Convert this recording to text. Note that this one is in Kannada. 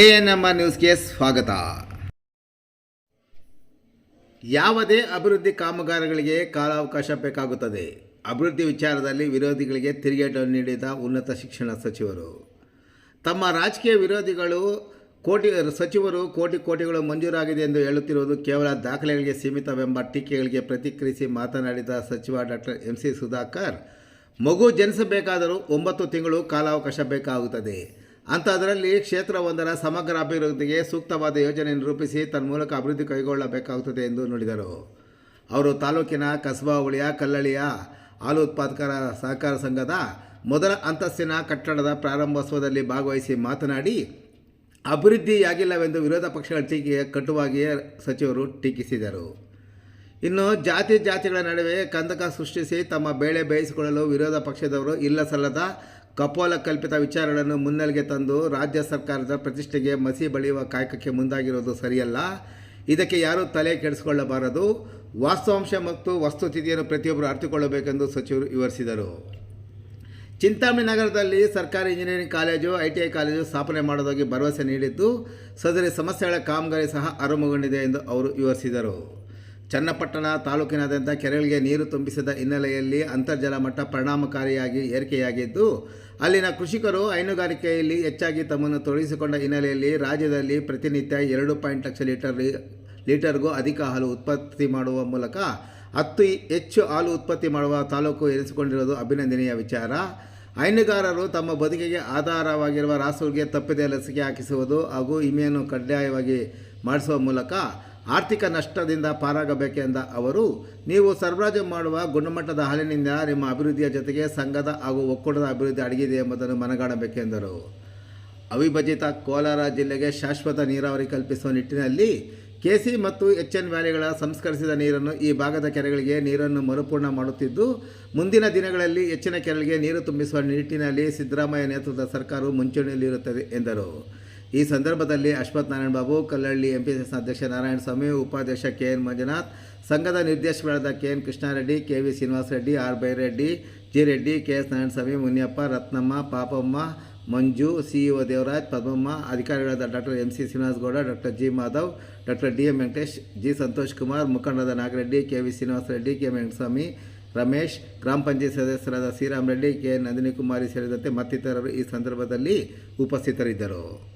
ಎ ಎನ್ ಎಂ ನ್ಯೂಸ್ಗೆ ಸ್ವಾಗತ. ಯಾವುದೇ ಅಭಿವೃದ್ಧಿ ಕಾಮಗಾರಿಗಳಿಗೆ ಕಾಲಾವಕಾಶ ಬೇಕಾಗುತ್ತದೆ. ಅಭಿವೃದ್ಧಿ ವಿಚಾರದಲ್ಲಿ ವಿರೋಧಿಗಳಿಗೆ ತಿರುಗೇಟು ನೀಡಿದ ಉನ್ನತ ಶಿಕ್ಷಣ ಸಚಿವರು. ತಮ್ಮ ರಾಜಕೀಯ ವಿರೋಧಿಗಳು ಕೋಟಿ, ಸಚಿವರು ಕೋಟಿ ಕೋಟಿಗಳು ಮಂಜೂರಾಗಿದೆ ಎಂದು ಹೇಳುತ್ತಿರುವುದು ಕೇವಲ ದಾಖಲೆಗಳಿಗೆ ಸೀಮಿತವೆಂಬ ಟೀಕೆಗಳಿಗೆ ಪ್ರತಿಕ್ರಿಯಿಸಿ ಮಾತನಾಡಿದ ಸಚಿವ ಡಾಕ್ಟರ್ ಎಂ ಸಿ ಸುಧಾಕರ್, ಮಗು ಜನಿಸಬೇಕಾದರೂ ಒಂಬತ್ತು ತಿಂಗಳು ಕಾಲಾವಕಾಶ ಬೇಕಾಗುತ್ತದೆ. ಅಂಥದ್ರಲ್ಲಿ ಕ್ಷೇತ್ರವೊಂದರ ಸಮಗ್ರ ಅಭಿವೃದ್ಧಿಗೆ ಸೂಕ್ತವಾದ ಯೋಜನೆಯನ್ನು ರೂಪಿಸಿ ತನ್ನ ಮೂಲಕ ಅಭಿವೃದ್ಧಿ ಕೈಗೊಳ್ಳಬೇಕಾಗುತ್ತದೆ ಎಂದು ನುಡಿದರು. ಅವರು ತಾಲೂಕಿನ ಕಸಬಾ ಕಲ್ಲಳಿಯ ಹಾಲು ಉತ್ಪಾದಕರ ಸಹಕಾರ ಸಂಘದ ಮೊದಲ ಅಂತಸ್ತಿನ ಕಟ್ಟಡದ ಪ್ರಾರಂಭೋತ್ಸವದಲ್ಲಿ ಭಾಗವಹಿಸಿ ಮಾತನಾಡಿ, ಅಭಿವೃದ್ಧಿಯಾಗಿಲ್ಲವೆಂದು ವಿರೋಧ ಪಕ್ಷಗಳ ಟೀಕೆಗೆ ಕಟುವಾಗಿಯೇ ಸಚಿವರು ಟೀಕಿಸಿದರು. ಇನ್ನು ಜಾತಿ ಜಾತಿಗಳ ನಡುವೆ ಕಂದಕ ಸೃಷ್ಟಿಸಿ ತಮ್ಮ ಬೇಳೆ ಬೇಯಿಸಿಕೊಳ್ಳಲು ವಿರೋಧ ಪಕ್ಷದವರು ಇಲ್ಲ ಸಲ್ಲದ ಕಪೋಲ ಕಲ್ಪಿತ ವಿಚಾರಗಳನ್ನು ಮುನ್ನೆಲೆಗೆ ತಂದು ರಾಜ್ಯ ಸರ್ಕಾರದ ಪ್ರತಿಷ್ಠೆಗೆ ಮಸಿ ಬಳಿಯುವ ಕಾಯಕಕ್ಕೆ ಮುಂದಾಗಿರೋದು ಸರಿಯಲ್ಲ. ಇದಕ್ಕೆ ಯಾರೂ ತಲೆ ಕೆಡಿಸಿಕೊಳ್ಳಬಾರದು. ವಾಸ್ತವಾಂಶ ಮತ್ತು ವಸ್ತುಸ್ಥಿತಿಯನ್ನು ಪ್ರತಿಯೊಬ್ಬರು ಅರ್ಥಿಕೊಳ್ಳಬೇಕೆಂದು ಸಚಿವರು ವಿವರಿಸಿದರು. ಚಿಂತಾಮಣಿ ನಗರದಲ್ಲಿ ಸರ್ಕಾರಿ engineering college I T I college ಸ್ಥಾಪನೆ ಮಾಡೋದಾಗಿ ಭರವಸೆ ನೀಡಿದ್ದು ಸದರಿ ಸಮಸ್ಯೆಗಳ ಕಾಮಗಾರಿ ಸಹ ಆರಂಭಗೊಂಡಿದೆ ಎಂದು ಅವರು ವಿವರಿಸಿದರು. ಚನ್ನಪಟ್ಟಣ ತಾಲೂಕಿನಾದ್ಯಂತ ಕೆರೆಗಳಿಗೆ ನೀರು ತುಂಬಿಸಿದ ಹಿನ್ನೆಲೆಯಲ್ಲಿ ಅಂತರ್ಜಲ ಮಟ್ಟ ಪರಿಣಾಮಕಾರಿಯಾಗಿ ಏರಿಕೆಯಾಗಿದ್ದು, ಅಲ್ಲಿನ ಕೃಷಿಕರು ಹೈನುಗಾರಿಕೆಯಲ್ಲಿ ಹೆಚ್ಚಾಗಿ ತಮ್ಮನ್ನು ತೊಡಗಿಸಿಕೊಂಡ ಹಿನ್ನೆಲೆಯಲ್ಲಿ ರಾಜ್ಯದಲ್ಲಿ ಪ್ರತಿನಿತ್ಯ ಎರಡು ಪಾಯಿಂಟ್ ಲಕ್ಷ ಲೀಟರ್ ಲೀಟರ್ಗೂ ಅಧಿಕ ಹಾಲು ಉತ್ಪತ್ತಿ ಮಾಡುವ ಮೂಲಕ ಹತ್ತು ಹೆಚ್ಚು ಹಾಲು ಉತ್ಪತ್ತಿ ಮಾಡುವ ತಾಲೂಕು ಎನಿಸಿಕೊಂಡಿರುವುದು ಅಭಿನಂದನೀಯ ವಿಚಾರ. ಹೈನುಗಾರರು ತಮ್ಮ ಬದುಕಿಗೆ ಆಧಾರವಾಗಿರುವ ರಾಸುಗಳಿಗೆ ತಪ್ಪಿದೆ ಲಸಿಕೆ ಹಾಕಿಸುವುದು ಹಾಗೂ ವಿಮೆಯನ್ನು ಕಡ್ಡಾಯವಾಗಿ ಮಾಡಿಸುವ ಮೂಲಕ ಆರ್ಥಿಕ ನಷ್ಟದಿಂದ ಪಾರಾಗಬೇಕೆಂದ ಅವರು, ನೀವು ಸರಬರಾಜು ಮಾಡುವ ಗುಣಮಟ್ಟದ ಹಾಲಿನಿಂದ ನಿಮ್ಮ ಅಭಿವೃದ್ಧಿಯ ಜೊತೆಗೆ ಸಂಘದ ಹಾಗೂ ಒಕ್ಕೂಟದ ಅಭಿವೃದ್ಧಿ ಅಡಗಿದೆ ಎಂಬುದನ್ನು ಮನಗಾಣಬೇಕೆಂದರು ಅವಿಭಜಿತ ಕೋಲಾರ ಜಿಲ್ಲೆಗೆ ಶಾಶ್ವತ ನೀರಾವರಿ ಕಲ್ಪಿಸುವ ನಿಟ್ಟಿನಲ್ಲಿ ಕೆಸಿ ಮತ್ತು ಎಚ್ ಎನ್ ವ್ಯಾಲಿಗಳ ಸಂಸ್ಕರಿಸಿದ ನೀರನ್ನು ಈ ಭಾಗದ ಕೆರೆಗಳಿಗೆ ನೀರನ್ನು ಮರುಪೂರ್ಣ ಮಾಡುತ್ತಿದ್ದು, ಮುಂದಿನ ದಿನಗಳಲ್ಲಿ ಹೆಚ್ಚಿನ ಕೆರೆಗಳಿಗೆ ನೀರು ತುಂಬಿಸುವ ನಿಟ್ಟಿನಲ್ಲಿ ಸಿದ್ದರಾಮಯ್ಯ ನೇತೃತ್ವದ ಸರ್ಕಾರವು ಮುಂಚೂಣಿಯಲ್ಲಿರುತ್ತದೆ ಎಂದರು. ಈ ಸಂದರ್ಭದಲ್ಲಿ ಅಶ್ವಥ್ ನಾರಾಯಣ ಬಾಬು, ಕಲ್ಲಳ್ಳಿ ಎಂಪಿಎಸ್ ಅಧ್ಯಕ್ಷ ನಾರಾಯಣಸ್ವಾಮಿ ಉಪಾಧ್ಯಕ್ಷ ಕೆ ಎನ್ ಮಂಜುನಾಥ್, ಸಂಘದ ನಿರ್ದೇಶಕರಾದ K N Krishnareddy, K V Srinivasa Reddy, R Byreddy G Reddy, K S Narayanaswamy Muniyappa, Ratnamma, Papamma, Manju CEO Devaraj, Padmamma, ಅಧಿಕಾರಿಗಳಾದ doctor M C Srinivasagowda doctor G Madhav, doctor D M Venkatesh, G Santosh Kumar, ಮುಖಂಡರಾದ Nagareddy, K V Srinivasa Reddy, K Venkataswamy, Ramesh, ಗ್ರಾಮ ಪಂಚಾಯತ್ ಸದಸ್ಯರಾದ ಶ್ರೀರಾಮ್ ರೆಡ್ಡಿ, ಕೆ ನಂದಿನಿ ಕುಮಾರಿ ಸೇರಿದಂತೆ ಮತ್ತಿತರರು ಈ ಸಂದರ್ಭದಲ್ಲಿ ಉಪಸ್ಥಿತರಿದ್ದರು.